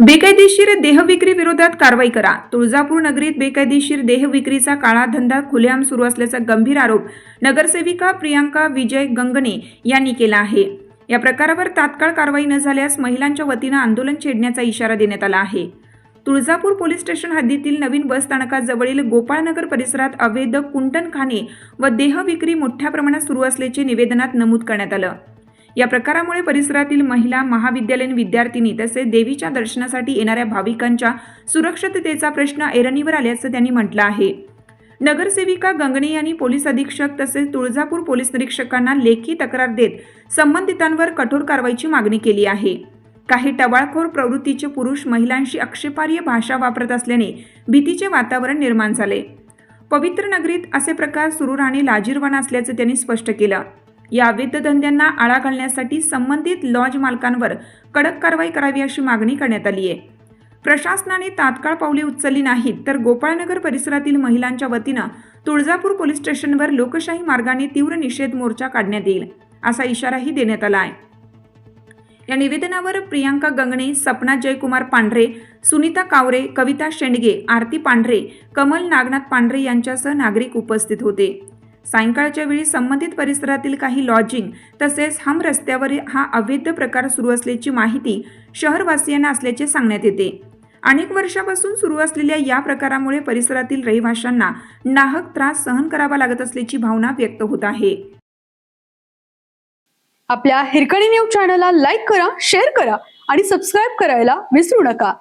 बेकायदेशीर देहविक्री विरोधात कारवाई करा. तुळजापूर नगरीत बेकायदेशीर देहविक्रीचा काळा धंदा खुलेआम सुरू असल्याचा गंभीर आरोप नगरसेविका प्रियांका विजय गंगणे यांनी केला आहे. या प्रकारावर तात्काळ कारवाई न झाल्यास महिलांच्या वतीनं आंदोलन छेडण्याचा इशारा देण्यात आला आहे. तुळजापूर पोलीस स्टेशन हद्दीतील नवीन बस स्थानकाजवळील गोपाळनगर परिसरात अवैध कुंटनखाने व देहविक्री मोठ्या प्रमाणात सुरू असल्याचे निवेदनात नमूद करण्यात आलं. या प्रकारामुळे परिसरातील महिला महाविद्यालयीन विद्यार्थिनी तसेच देवीच्या दर्शनासाठी येणाऱ्या भाविकांच्या सुरक्षिततेचा प्रश्न ऐरणीवर आल्याचं त्यांनी म्हटलं आहे. नगरसेविका गंगणे यांनी पोलीस अधीक्षक तसेच तुळजापूर पोलीस निरीक्षकांना लेखी तक्रार देत संबंधितांवर कठोर कारवाईची मागणी केली आहे. काही टवाळखोर प्रवृत्तीचे पुरुष महिलांशी आक्षेपार्ह भाषा वापरत असल्याने भीतीचे वातावरण निर्माण झाले. पवित्र नगरीत असे प्रकार सुरू राहणे लाजीरवाण असल्याचं त्यांनी स्पष्ट केलं. या अवैध धंद्यांना आळा घालण्यासाठी संबंधित लॉज मालकांवर कडक कारवाई करावी अशी मागणी करण्यात आली आहे. प्रशासनाने तात्काळ पावले उचलली नाहीत तर गोपाळनगर परिसरातील महिलांच्या वतीनं तुळजापूर पोलीस स्टेशनवर लोकशाही मार्गाने तीव्र निषेध मोर्चा काढण्यात येईल असा इशाराही देण्यात आला आहे. या निवेदनावर प्रियांका गंगणे सपना जयकुमार पांढरे सुनीता कावरे कविता शेंडगे आरती पांढरे कमल नागनाथ पांढरे यांच्यासह नागरिक उपस्थित होते. सायंकाळच्या वेळी संबंधित परिसरातील काही लॉजिंग तसेच हम रस्त्यावर हा अवैध प्रकार सुरू असल्याची माहिती शहरवासियांना असल्याचे सांगण्यात येते. अनेक वर्षापासून सुरू असलेल्या या प्रकारामुळे परिसरातील रहिवाशांना नाहक त्रास सहन करावा लागत असल्याची भावना व्यक्त होत आहे. आपल्या हिरकणी न्यूज चॅनलला लाईक करा शेअर करा आणि सबस्क्राईब करायला विसरू नका.